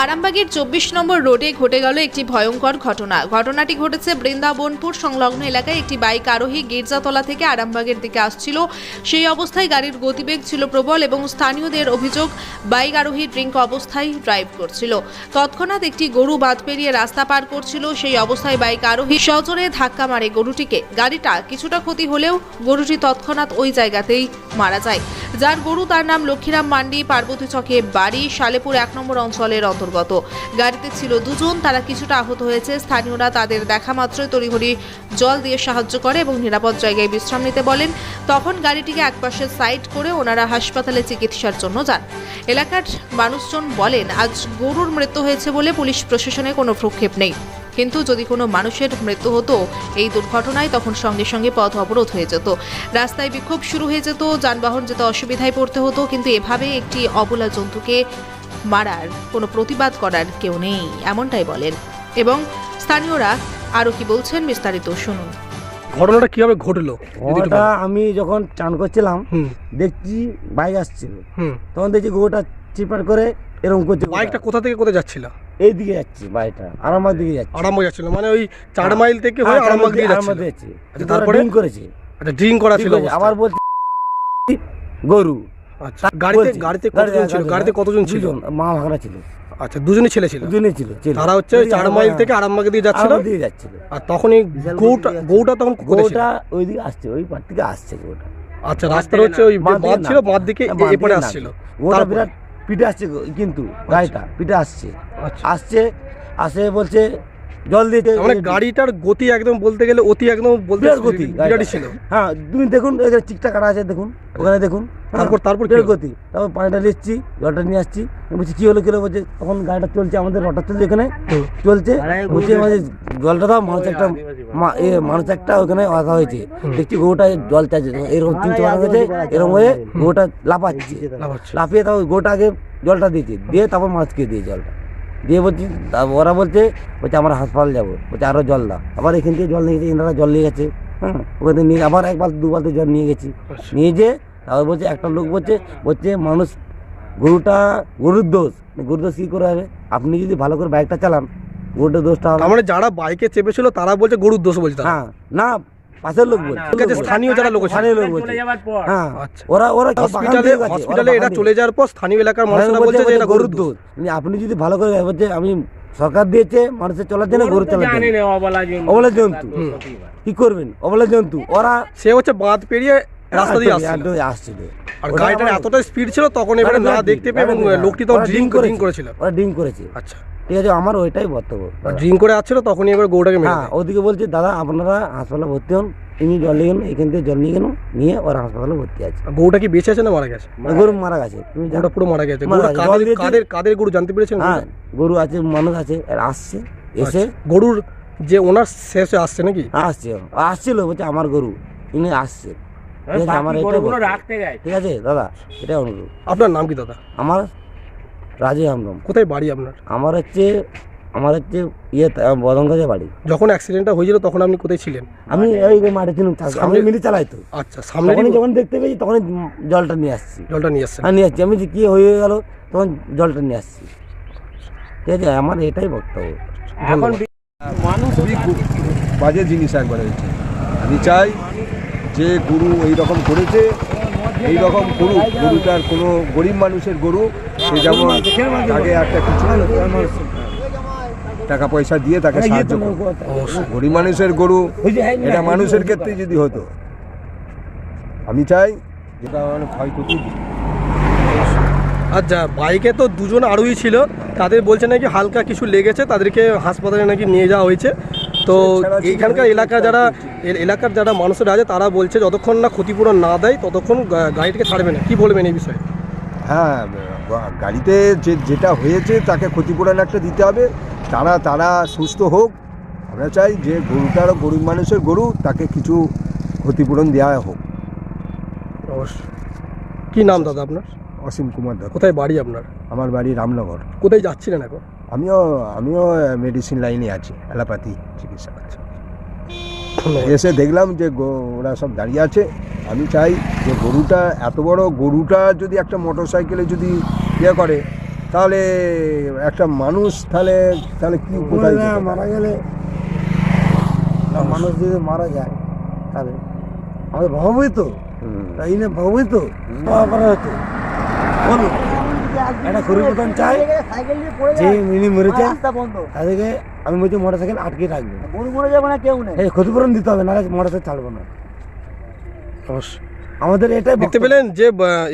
আরামবাগের চব্বিশ নম্বর রোডে ঘটে গেল একটি ভয়ঙ্কর ঘটনা। ঘটনাটি ঘটেছে বৃন্দাবনপুর সংলগ্ন এলাকায় একটি বাইক আরোহী গির্জাতলা থেকে আরামবাগের দিকে আসছিল। সেই অবস্থায় গাড়ির গতিবেগ ছিল প্রবল এবং স্থানীয়দের অভিযোগ বাইক আরোহী ড্রিঙ্ক অবস্থায় ড্রাইভ করছিল। তৎক্ষণাৎ একটি গরু বাঁধ পেরিয়ে রাস্তা পার করছিল। সেই অবস্থায় বাইক আরোহী সজোরে ধাক্কা মারে গরুটিকে। গাড়িটা কিছুটা ক্ষতি হলেও গরুটি তৎক্ষণাৎ ওই জায়গাতেই মারা যায়। যার গরু, তার নাম লক্ষ্মীরাম মান্ডি। পার্বতী চকে বাড়ি সালেপুর এক নম্বর অঞ্চলের অন্তর্গত। গাড়িতে ছিল দুজন, তারা কিছুটা আহত হয়েছে। স্থানীয়রা তাদের দেখা মাত্রই তড়িঘড়ি জল দিয়ে সাহায্য করে এবং নিরাপদ জায়গায় বিশ্রাম নিতে বলেন। তখন গাড়িটিকে একপাশে সাইড করে ওনারা হাসপাতালে চিকিৎসার জন্য যান। এলাকার মানুষজন বলেন, আজ গরুর মৃত্যু হয়েছে বলে পুলিশ প্রশাসনে কোনো ভ্রুক্ষেপ নেই। কিন্তু যদি কোনো মানুষের মৃত্যু হতো এই দুর্ঘটনায় তখন সঙ্গে সঙ্গে পথ অবরোধ হয়ে যেত। রাস্তায় বিক্ষোভ শুরু হয়ে যেত যানবাহন যেতে অসুবিধায় পড়তে হতো কিন্তু এভাবে একটি অবলা জন্তুকে মারার কোনো প্রতিবাদ করার কেউ নেই এমনটাই বলেন। এবং স্থানীয়রা আরও কি বলছেন বিস্তারিত শুনুন। ঘটনাটা কীভাবে ঘটলো? ওটা আমি যখন চান করছিলাম দেখছি বাইক আসছিল। হুম। তখন দেখছি গরুটা চিপার করে এরকম করছে বাইকটা কোথা থেকে কোথায় যাচ্ছিল? এই দিকে যাচ্ছে বাইকটা আরামবাগ দিকে যাচ্ছে। আরামবাগ যাচ্ছিল মানে ওই চার মাইল থেকে হয়ে হ্যাঁ, আরামবাগ দিয়ে আরামবাগ যাচ্ছে। আচ্ছা, তারপরে? করেছে। আচ্ছা ড্রিঙ্ক করা ছিল আবার বলছে গরু। আচ্ছা গাড়িতে গাড়িতে কতজন ছিল? গাড়িতে- কতজন ছিল? মা ভাগনা ছিল। আচ্ছা দুজনই ছেলে ছিল? দুজনে ছিল। তারা হচ্ছে চার মাইল থেকে আরামবাগে দিয়ে যাচ্ছিল? দিকে যাচ্ছিল। আর তখন এই গৌটা গৌটা তখন? গরুটা ওই দিকে আসছে ওই পার থেকে আসছে গরুটা আচ্ছা রাস্তার হচ্ছে ওই বাঁধ ছিল বাঁধ দিকে হ্যাঁ, এপারে আসছিল। বিরাট পিঠে আসছে কিন্তু গাড়িটা পিঠে আসছে। আচ্ছা আসছে আসে বলছে জল দিতে। মানে গাড়িটার গতি একদম বলতে গেলে অতি একদম বলতে গতি গাড়িটা। ছিল। হ্যাঁ তুমি দেখুন যে চিকটা কাটা আছে দেখুন ওখানে দেখুন হ্যাঁ, তারপর তারপর কি গতি। তারপর পানিটা নিচ্ছি জলটা নিয়ে আসছি। বলছি কি হলো কি হলো? বলছে তখন গাড়িটা চলছে আমাদের রটা চলছে এখানে চলছে। বলছে মানে জলটা দাও মানুষ একটা মানুষ একটা ওখানে আধা হয়েছে। দেখছি গরুটা জল চাইছে এরকম তিন চার হয়েছে এরকম হয়ে গরুটা লাফাচ্ছে। লাফিয়ে তারপর গোটা আগে জলটা দিয়েছে দিয়ে তারপর মাছকে দিয়ে জলটা। দিয়ে বলছি ওরা বলছে বলছে আমরা হাসপাতাল যাব। বলছে আরও জল দাও। আবার এখান থেকে জল নিয়ে গেছে এনারা জল নিয়ে গেছে। হ্যাঁ ওখান থেকে নিয়ে আবার এক বালতি দু বালতি জল নিয়ে গেছি। আচ্ছা। নিয়ে যে তারপর বলছে একটা লোক বলছে বলছে মানুষ গরুটা গরুর দোষ। গরুর দোষ কী করে হবে? আপনি যদি ভালো করে বাইকটা চালান গরুটার দোষটা মানে যারা বাইকে চেপেছিল তারা বলছে গরুর দোষ বলছে হ্যাঁ না পাশের লোক বলছে। স্থানীয় যারা লোক স্থানীয় লোক বলছে। হ্যাঁ। ওরা ওরা হসপিটালে হসপিটালে এটা চলে যাওয়ার পর স্থানীয় এলাকার মানুষরা বলছে যে এটা গরুর দোষ মানে আপনি যদি ভালো করে বলছে আমি সরকার দিয়েছে মানুষের চলার জন্য গরু চলার জন্য। অবলা জন্তু। কি করবেন? অবলা জন্তু। ওরা সে হচ্ছে বাঁধ পেরিয়ে রাস্তা দিয়ে আসছিল। একদম আসছিল। আর গাড়িটার এতটা স্পিড ছিল তখন এবারে না দেখতে পেয়ে এবং লোকটি তখন ড্রিঙ্ক ড্রিঙ্ক করেছিল। ওরা ড্রিঙ্ক করেছে। আচ্ছা। ঠিক আছে আমার ওইটাই বক্তব্য। ড্রিঙ্ক করে আসছিল তখনই এবার গরুটাকে মেরে হ্যাঁ ওদিকে বলছে দাদা আপনারা হাসপাতালে ভর্তি হন ইনি জল নিয়ে এখান থেকে জল নিয়ে গেল নিয়ে ওরা হাসপাতালে ভর্তি আছে। গরুটা কি বেঁচে আছে না মারা গেছে? গরু মারা গেছে। তুমি গরুটা পুরো মারা গেছে। কাদের কাদের গরু জানতে পেরেছেন হ্যাঁ গরু আছে মানুষ আছে আসছে এসে আচ্ছা। গরুর যে ওনার শেষে আসছে নাকি? আসছে আসছিল বলছে আমার গরু ইনি আসছে। ঠিক আছে আমার ঠিক আছে দাদা এটাই অনুরোধ আপনার নাম কি দাদা? আমার রাজে আমরম। কোথায় বাড়ি আপনার? আমার হচ্ছে আমার হচ্ছে ইয়ে বদনগঞ্জে বাড়ি। যখন অ্যাক্সিডেন্টটা হয়েছিল তখন আপনি কোথায় ছিলেন? আমি ওই মাঠে ছিলাম চাষ- সামনে- মিলি চালাই তো। আচ্ছা সামনে যখন দেখতে পেয়েছি তখনই জলটা নিয়ে আসছি। জলটা নিয়ে আসছেন। হ্যাঁ নিয়ে আসছি। আমি যে কী হয়ে গেল তখন জলটা নিয়ে আসছি। ঠিক আছে আমার এটাই বক্তব্য। খুবই খুব বাজে জিনিস একবার। হয়েছে আমি চাই যে গরু এই রকম করেছে এই রকম গরু গরুটার কোনো গরিব মানুষের গরু সে যেমন তাকে একটা কিছু টাকা পয়সা দিয়ে তাকে সাহায্য গরিব মানুষের গরু এটা মানুষের ক্ষেত্রে যদি হতো। আমি চাই যেটা মানে ক্ষয়ক্ষতি আচ্ছা বাইকে তো দুজন আরোহী ছিল তাদের বলছে নাকি হালকা কিছু লেগেছে তাদেরকে হাসপাতালে নাকি নিয়ে যাওয়া হয়েছে। তো এইখানকার এলাকা যারা এলাকার যারা মানুষেরা আছে তারা বলছে যতক্ষণ না ক্ষতিপূরণ না দেয় ততক্ষণ গাড়িটাকে ছাড়বে না। কি বলবেন এই বিষয়ে? হ্যাঁ গাড়িতে যে যেটা হয়েছে তাকে ক্ষতিপূরণ একটা দিতে হবে। তারা তারা সুস্থ হোক। আমরা চাই যে গরুটা গরুটার গরিব মানুষের গরু তাকে কিছু ক্ষতিপূরণ দেওয়া হোক। অবশ্যই। কি নাম দাদা আপনার? অসীম কুমার দত্ত। কোথায় বাড়ি আপনার? আমার বাড়ি রামনগর। কোথায় যাচ্ছিলেন এখন? আমিও আমিও মেডিসিন লাইনে আছি অ্যালোপ্যাথি চিকিৎসা আছি এসে দেখলাম যে ওরা সব দাঁড়িয়ে আছে। আমি চাই যে গরুটা এত বড় গরুটা যদি একটা মোটর সাইকেলে যদি ইয়ে করে তাহলে একটা মানুষ তাহলে তাহলে কি কোথায় মারা গেলে মানুষ। যদি মারা যায় তাহলে আমাদের ভাবই তো। তাই না ভাবই তো? হতো। বলুন। একটা পরিবর্তন চাই যে মিনি মরেছে তাদেরকে আমি বলছি মোটর সাইকেল আটকে রাখবে। এই ক্ষতিপূরণ দিতে হবে নাহলে মোটর সাইকেল ছাড়বো না আমাদের এটাই দেখতে বক্তব্য। পেলেন যে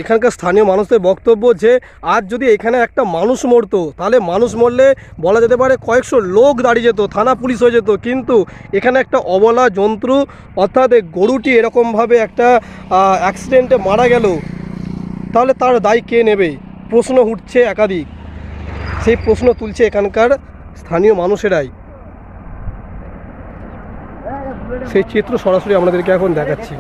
এখানকার স্থানীয় মানুষদের বক্তব্য যে আজ যদি এখানে একটা মানুষ মরতো তাহলে মানুষ মরলে বলা যেতে পারে কয়েকশো লোক দাঁড়িয়ে যেত থানা পুলিশ হয়ে যেত। কিন্তু এখানে একটা অবলা জন্তু অর্থাৎ গরুটি এরকমভাবে একটা অ্যাক্সিডেন্টে মারা গেল তাহলে তার দায় কে নেবে? প্রশ্ন উঠছে একাধিক। সেই প্রশ্ন তুলছে এখানকার স্থানীয় মানুষেরাই। সেই চিত্র সরাসরি আমাদেরকে এখন দেখাচ্ছি।